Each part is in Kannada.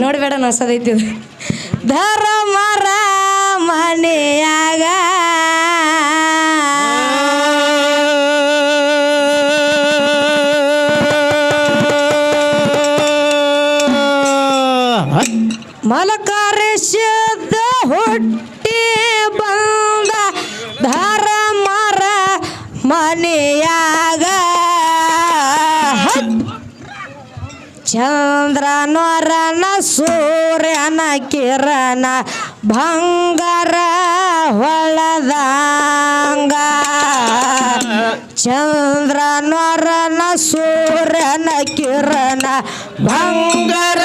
ನೋಡ್ಬೇಡ ನಸದೈತಿ ಮರ ಧರ್ಮರ ಚಂದ್ರನೊರನ ಸೂರ್ಯನ ಕಿರಣ ಭಂಗರ ಹೊಳದಂಗ. ಚಂದ್ರನೊರನ ಸೂರ್ಯನ ಕಿರಣ ಭಂಗರ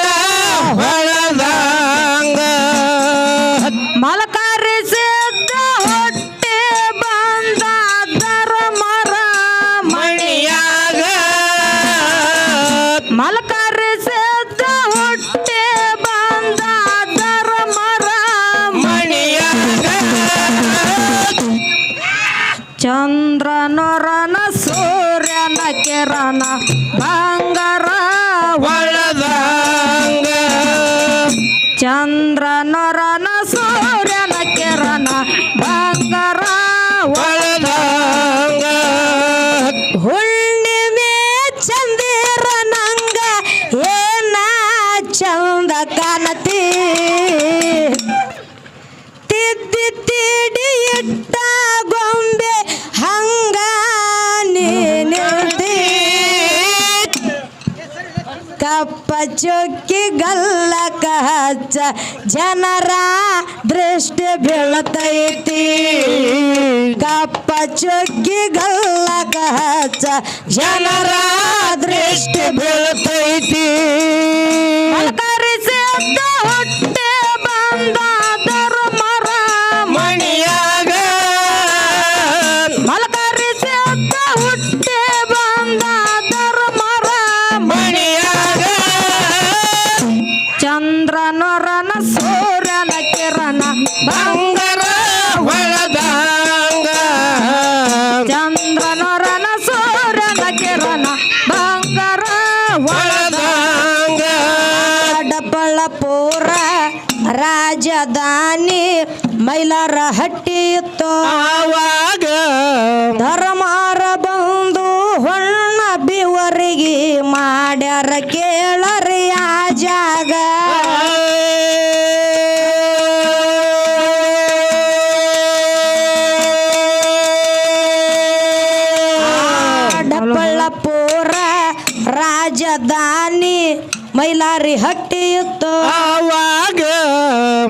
ಚಂದ್ರನೊರನ ಸೂರ್ಯನ ಕಿರಣ ಬಂಗಾರ ಹೊಳದಂಗ ಚಂದ್ರನೊರನ ಕಪ್ಪ ಚೊಕ್ಕಿ ಗಲ್ಲಕ ಹಚ್ಚ ಜನರ ದೃಷ್ಟಿ ಬೀಳತೈತಿ ಕಪ್ಪ ಚೊಕ್ಕಿ ಗಲ್ಲಕ ಹಚ್ಚ ಜನರ ದೃಷ್ಟಿ ಬೀಳ್ತೈತಿ ಅಲಂಕರಿಸಿದ್ದ ಹೊಟ್ಟೆ ಚಂದ್ರನೊರನ ಸೂರ್ಯನ ಕಿರಣ ಬಂಗಾರ ಹೊಳದಂಗ ಚಂದ್ರನೊರನ ಸೂರ್ಯನ ಕಿರಣ ಬಂಗಾರ ಹೊಳದಂಗ ಡಬ್ಬಳಪುರ ರಾಜಧಾನಿ ಮೈಲಾರ ಹಟ್ಟಿ ರಾಜಧಾನಿ ಮೈಲಾರಿ ಹಟ್ಟಿ ಇತ್ತು ಆವಾಗ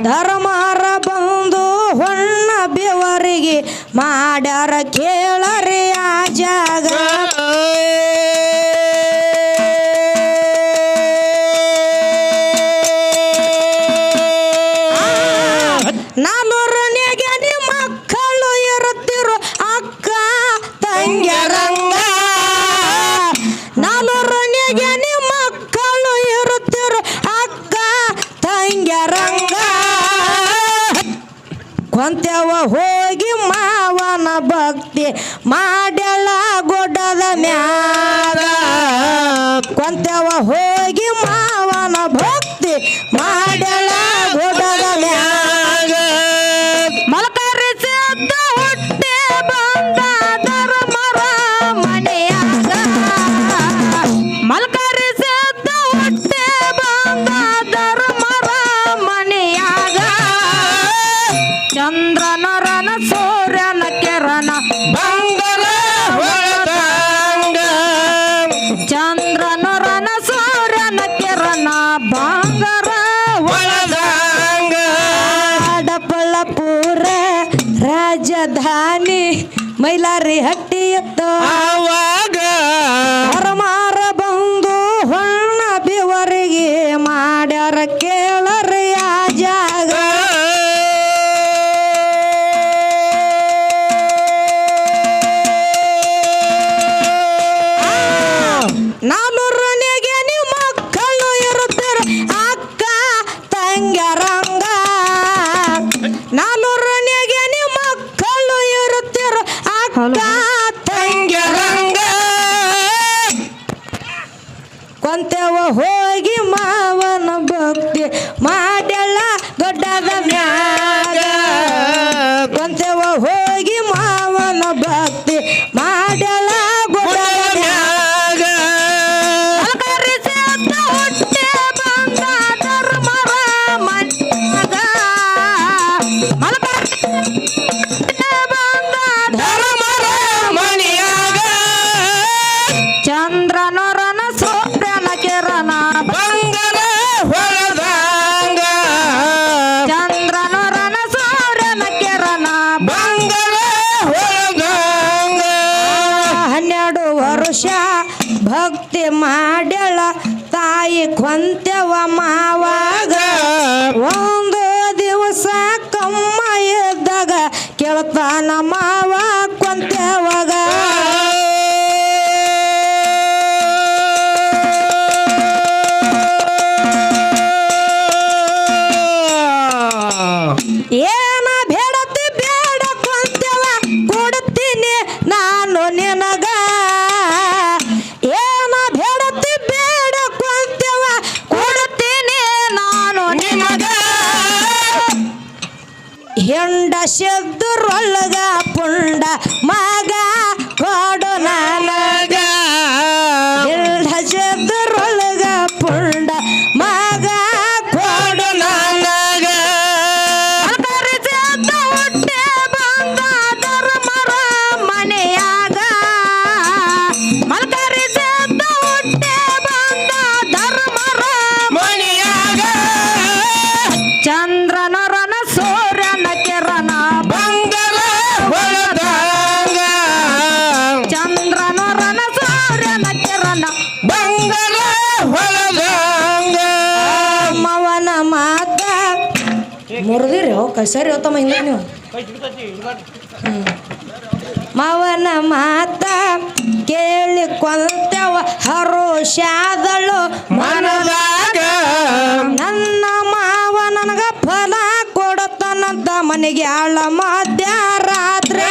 ಧರ್ಮಾರ ಬಂದು ಹೊಣ್ಣ ಬೆವರಿಗೆ ಮಾಡ್ಯಾರ ಕೇಳರಿ ಆ ಜಾಗ ಕೊಂತೆವ ಹೋಗಿ ಮಾವನ ಭಕ್ತಿ ಮಾಡ್ಯಾಳ ಅಂತ್ಯವ ಶಬ್ದರೊಳಗ ಪುಂಡ ಮಾ ಮುರಿದಿರಿ ಅವು ಕಸರಿ ಹೋತಮ್ಮ ಹಿಂದೆ ನೀವು. ಮಾವನ ಮಾತ ಕೇಳಿಕೊಂತವ ಹರುಷಾದಳು ಮನದಾಗ. ನನ್ನ ಮಾವ ನನಗ ಫಲ ಕೊಡುತ್ತಾನಂತ ಮನೆಗೆ ಆಳ ಮಧ್ಯ ರಾತ್ರಿ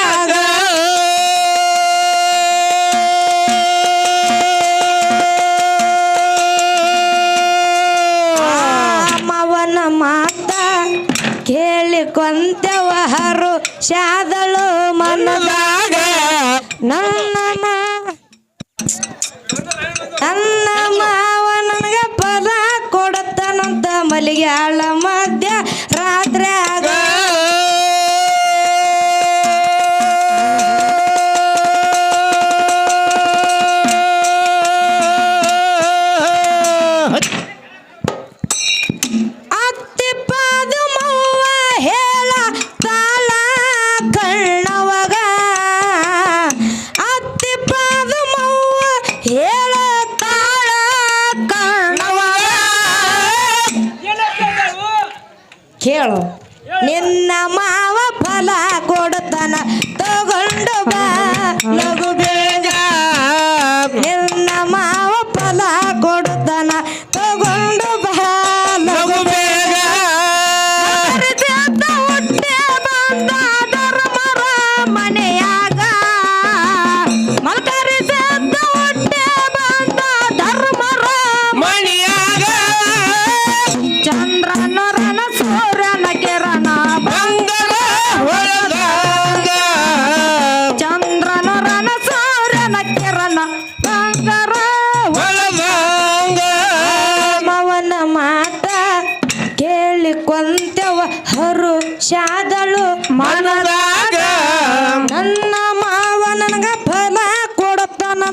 ಇಲ್ಲಿ ಕೊಂತವ ಹರು ಶಾದಳು ಮನದಾಗ ನನ್ನಮ್ಮ ನನ್ನಮ್ಮ ಮಾವ ನನಗೆ ಪದ ಕೊಡುತ್ತಾನಂತ ಅಳ ಮಧ್ಯ ರಾತ್ರಿ ಆಗ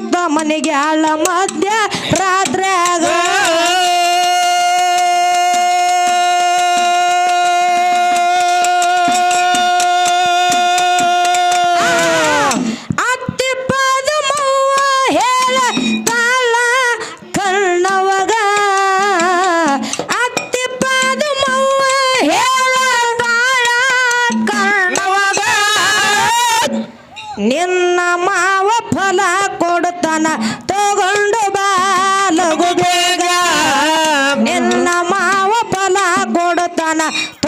ಮದ್ದ ಮನೆಗೆ ಆಳ ಮಧ್ಯ ರಾತ್ರಿ か。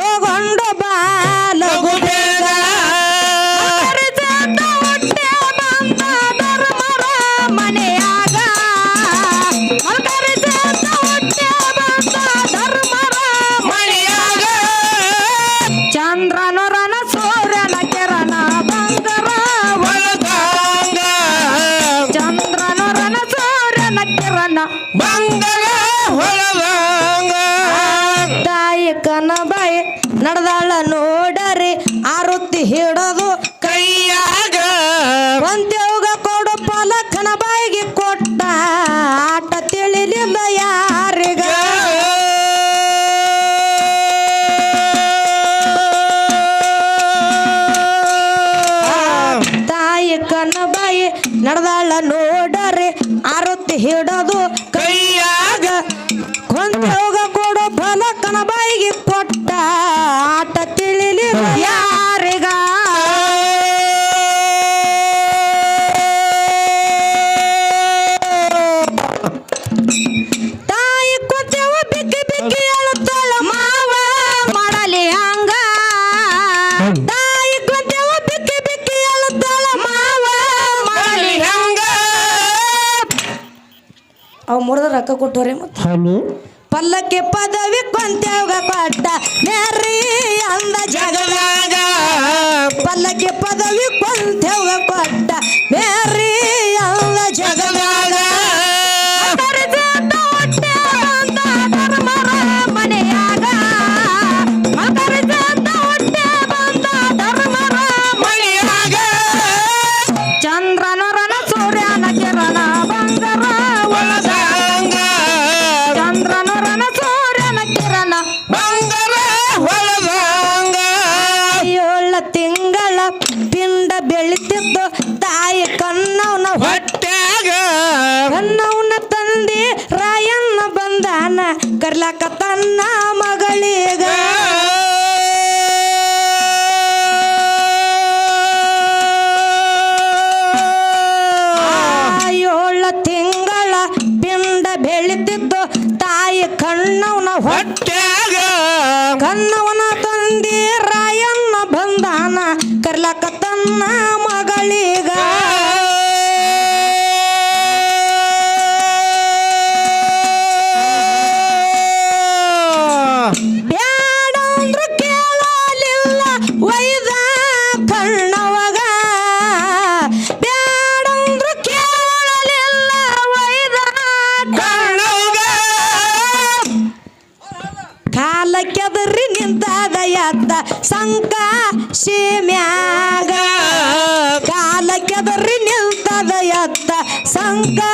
here ರೊಕ್ಕ ಕೊಟ್ಟವ್ರಿ ಮತ್ತೆ? ಹಲೋ? ಪಲ್ಲಕ್ಕೆ ಪದವಿ ಕೊಂತ್ಯಾಗ ಕೊಟ್ಟ ಅಂದ ಜಗದಾಗ. ಪಲ್ಲಕ್ಕೆ ಪದವಿ ಕೊಂತ್ಯಾಗ ಕೊಟ್ಟ ಮೇರಿ ಸಂಕಾಶಿ ಕಾಲಕ್ಕೆ ಬರ್ರಿ ನಿಲ್ತದ ಎತ್ತ ಸಂಕಾ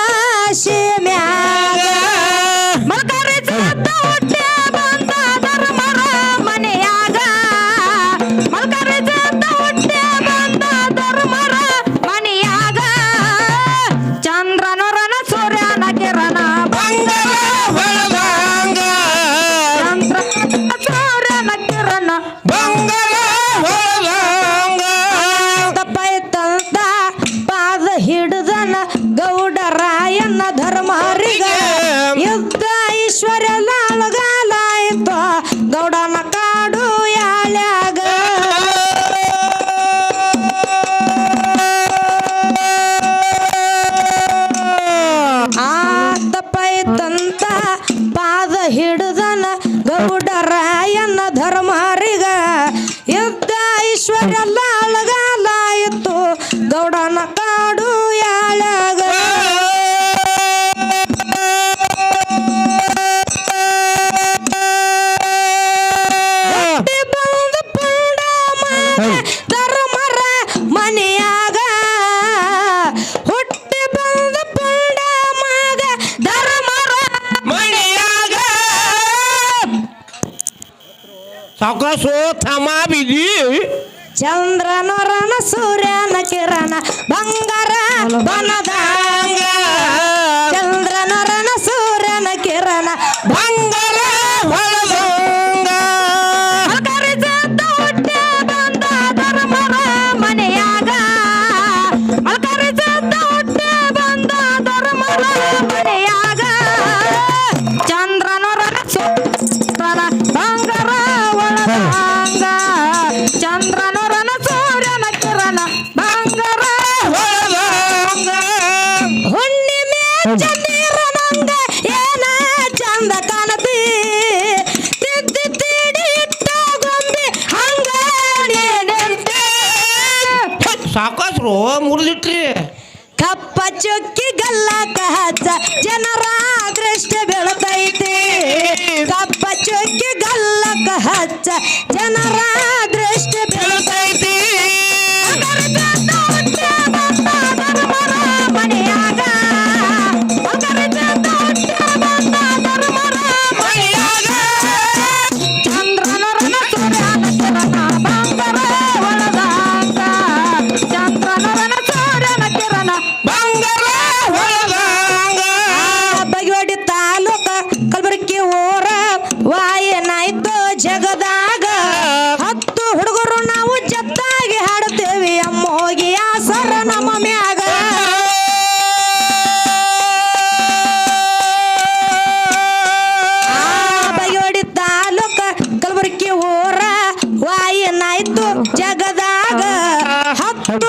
ರಾಯನ ಧರ್ಮ ನರನ ಸೂರ್ಯನ ಕಿರಣ ಬಂಗಾರ ಬನದ ಚಂದಿರ ನಂದ ಏನ ಚಂದ ಕಾಣತಿ ತಿದ್ದಿ ತಿಡಿ ಇಟ್ಟ ಗೊಂಬಿ ಹಂಗ ಸಾಕಾಸ್ರು ಮೂರು ಲಿಟ್ರಿ ಕಪ್ಪ ಚೊಕ್ಕಿ ಗಲ್ಲಕ ಹಚ್ಚ ಜನರ ದೃಷ್ಟ ಬೆಳತೈತಿ ಕಪ್ಪ ಚೊಕ್ಕಿ ಗಲ್ಲಕ ಹಚ್ಚ ಜನರ ವಾಯನಾಯ್ತು ಜಗದಾಗ ಹತ್ತು